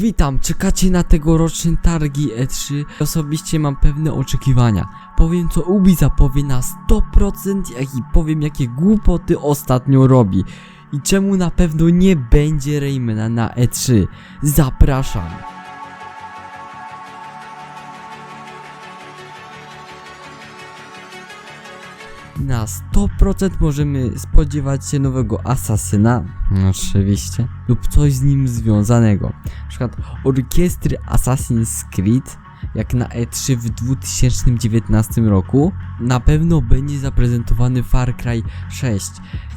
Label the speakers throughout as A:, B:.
A: Witam, czekacie na tegoroczne targi E3. Osobiście mam pewne oczekiwania. Powiem co Ubi zapowie na 100%, jak i powiem jakie głupoty ostatnio robi. I czemu na pewno nie będzie Raymana na E3. Zapraszam. Na 100% możemy spodziewać się nowego asasyna, oczywiście, lub coś z nim związanego. Na przykład orkiestry Assassin's Creed, jak na E3 w 2019 roku, na pewno będzie zaprezentowany Far Cry 6.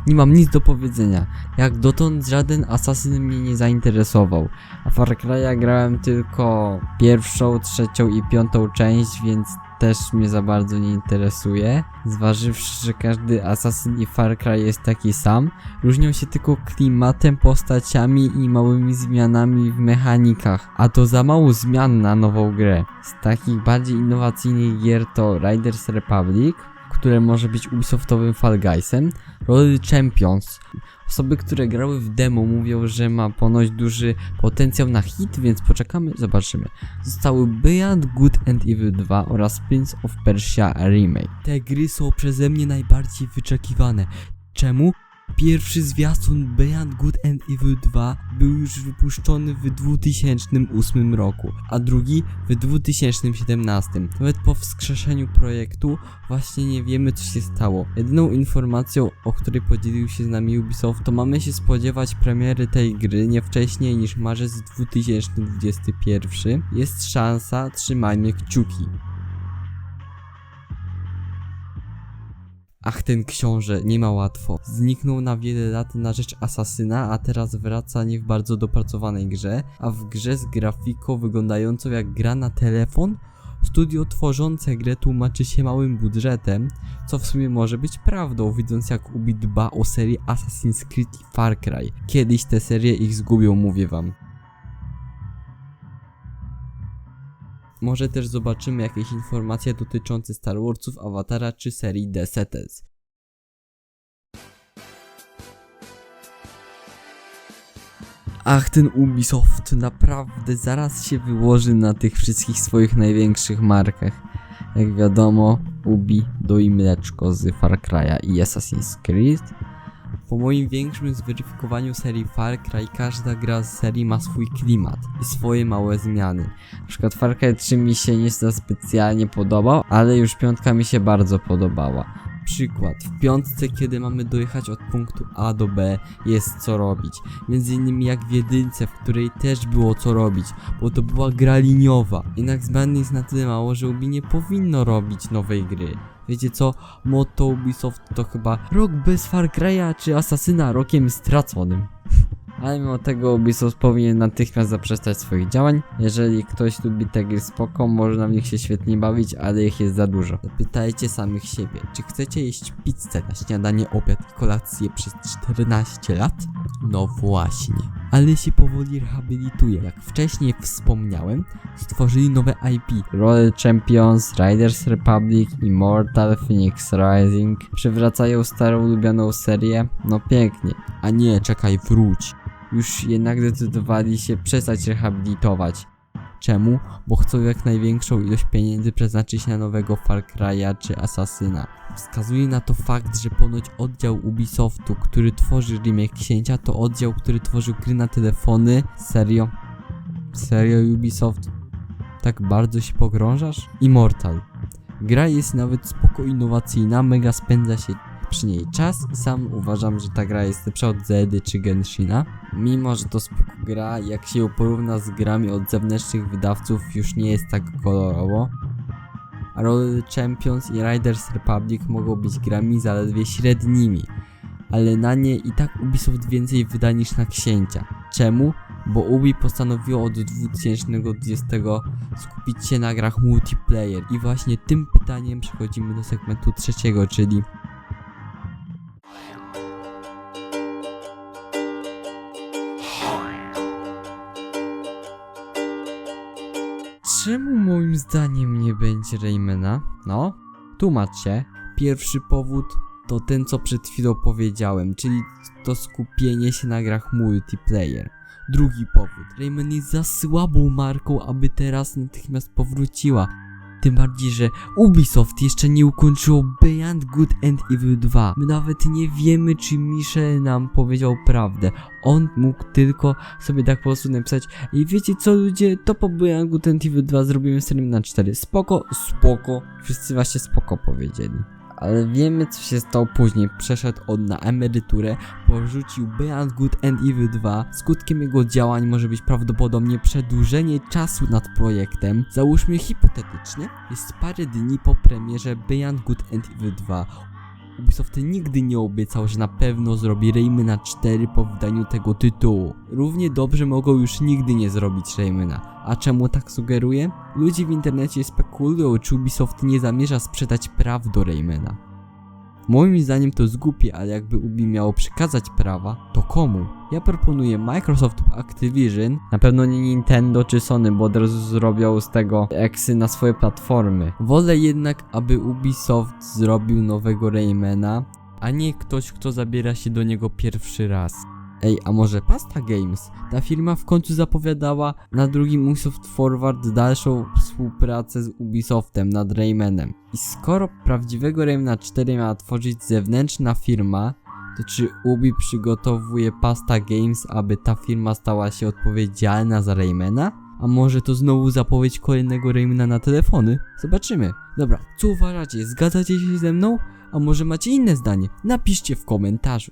A: Nie mam nic do powiedzenia. Jak dotąd żaden asasyn mnie nie zainteresował. A Far Cry'a grałem tylko pierwszą, trzecią i piątą część, więc też mnie za bardzo nie interesuje. Zważywszy, że każdy Assassin i Far Cry jest taki sam, różnią się tylko klimatem, postaciami i małymi zmianami w mechanikach. A to za mało zmian na nową grę. Z takich bardziej innowacyjnych gier to Riders Republic, które może być Ubisoftowym Fall Guysem, Roll Champions. Osoby, które grały w demo mówią, że ma ponoć duży potencjal na hit, więc poczekamy, zobaczymy. Zostały Beyond Good and Evil 2 oraz Prince of Persia Remake. Te gry są przeze mnie najbardziej wyczekiwane. Czemu? Pierwszy zwiastun Beyond Good and Evil 2 był już wypuszczony w 2008 roku, a drugi w 2017. Nawet po wskrzeszeniu projektu właśnie nie wiemy co się stało. Jedyną informacją, o której podzielił się z nami Ubisoft, to mamy się spodziewać premiery tej gry nie wcześniej niż marzec 2021. Jest szansa, trzymajmy kciuki. Ach, ten książę, nie ma łatwo. Zniknął na wiele lat na rzecz asasyna, a teraz wraca nie w bardzo dopracowanej grze, a w grze z grafiką wyglądającą jak gra na telefon? Studio tworzące grę tłumaczy się małym budżetem, co w sumie może być prawdą, widząc jak Ubi dba o serię Assassin's Creed i Far Cry. Kiedyś te serie ich zgubią, mówię wam. Może też zobaczymy jakieś informacje dotyczące Star Warsów, Awatara czy serii The Settles. Ach, ten Ubisoft naprawdę zaraz się wyłoży na tych wszystkich swoich największych markach. Jak wiadomo, Ubi doi mleczko z Far Cry'a i Assassin's Creed. Po moim większym zweryfikowaniu serii Far Cry, każda gra z serii ma swój klimat i swoje małe zmiany. Na przykład Far Cry 3 mi się nie za specjalnie podobał, ale już piątka mi się bardzo podobała. Przykład, w piątce, kiedy mamy dojechać od punktu A do B, jest co robić. Między innymi jak w jedynce, w której też było co robić, bo to była gra liniowa. Jednak zmian jest na tyle mało, że Ubi nie powinno robić nowej gry. Wiecie co? Motto Ubisoft to chyba rok bez Far Cry'a czy Asasyna rokiem straconym. Ale mimo tego Ubisoft powinien natychmiast zaprzestać swoich działań. Jeżeli ktoś lubi te gry spoko, można w nich się świetnie bawić, ale ich jest za dużo. Zapytajcie samych siebie, czy chcecie jeść pizzę na śniadanie, obiad i kolację przez 14 lat? No właśnie. Ale się powoli rehabilituje. Jak wcześniej wspomniałem, stworzyli nowe IP. Roll Champions, Riders Republic, Immortal, Phoenix Rising. Przywracają starą ulubioną serię. No pięknie. A nie, czekaj, wróć już jednak zdecydowali się przestać rehabilitować. Czemu? Bo chcą jak największą ilość pieniędzy przeznaczyć na nowego Far Cry'a czy Asasyna. Wskazuje na to fakt, że ponoć oddział Ubisoftu, który tworzy remake Księcia, to oddział, który tworzył gry na telefony. Serio? Serio Ubisoft? Tak bardzo się pogrążasz? Immortal. Gra jest nawet spoko innowacyjna, mega spędza się niej czas i sam uważam, że ta gra jest lepsza od Zedy czy Genshina. Mimo, że to spoko gra, jak się ją porówna z grami od zewnętrznych wydawców już nie jest tak kolorowo. A Roll Champions i Riders Republic mogą być grami zaledwie średnimi, ale na nie i tak Ubisoft więcej wyda niż na księcia. Czemu? Bo Ubi postanowiło od 2020 skupić się na grach multiplayer i właśnie tym pytaniem przechodzimy do segmentu trzeciego, czyli Czemu moim zdaniem nie będzie Raymana? No, tłumacz się. Pierwszy powód to ten, co przed chwilą powiedziałem, czyli to skupienie się na grach multiplayer. Drugi powód. Rayman jest za słabą marką, aby teraz natychmiast powróciła. Tym bardziej, że Ubisoft jeszcze nie ukończyło Beyond Good and Evil 2. My nawet nie wiemy, czy Michel nam powiedział prawdę. On mógł tylko sobie tak po prostu napisać i wiecie co ludzie, to po Beyond Good and Evil 2 zrobimy stream na 4. Spoko, spoko. Wszyscy właśnie spoko powiedzieli. Ale wiemy co się stało później. Przeszedł on na emeryturę, porzucił Beyond Good and Evil 2. Skutkiem jego działań może być prawdopodobnie przedłużenie czasu nad projektem. Załóżmy hipotetycznie, jest parę dni po premierze Beyond Good and Evil 2. Ubisoft nigdy nie obiecał, że na pewno zrobi Raymana 4 po wydaniu tego tytułu. Równie dobrze mogą już nigdy nie zrobić Raymana. A czemu tak sugeruję? Ludzie w internecie spekulują, czy Ubisoft nie zamierza sprzedać praw do Raymana. Moim zdaniem to jest głupie, ale jakby Ubi miało przekazać prawa, to komu? Ja proponuję Microsoft Activision, na pewno nie Nintendo czy Sony, bo od razu zrobią z tego eksy na swoje platformy. Wolę jednak, aby Ubisoft zrobił nowego Raymana, a nie ktoś, kto zabiera się do niego pierwszy raz. Ej, a może Pasta Games? Ta firma w końcu zapowiadała na drugim Ubisoft Forward dalszą współpracę z Ubisoftem nad Raymanem. I skoro prawdziwego Raymana 4 miała tworzyć zewnętrzna firma, to czy Ubi przygotowuje Pasta Games, aby ta firma stała się odpowiedzialna za Raymana? A może to znowu zapowiedź kolejnego Raymana na telefony? Zobaczymy. Dobra, co uważacie? Zgadzacie się ze mną? A może macie inne zdanie? Napiszcie w komentarzu.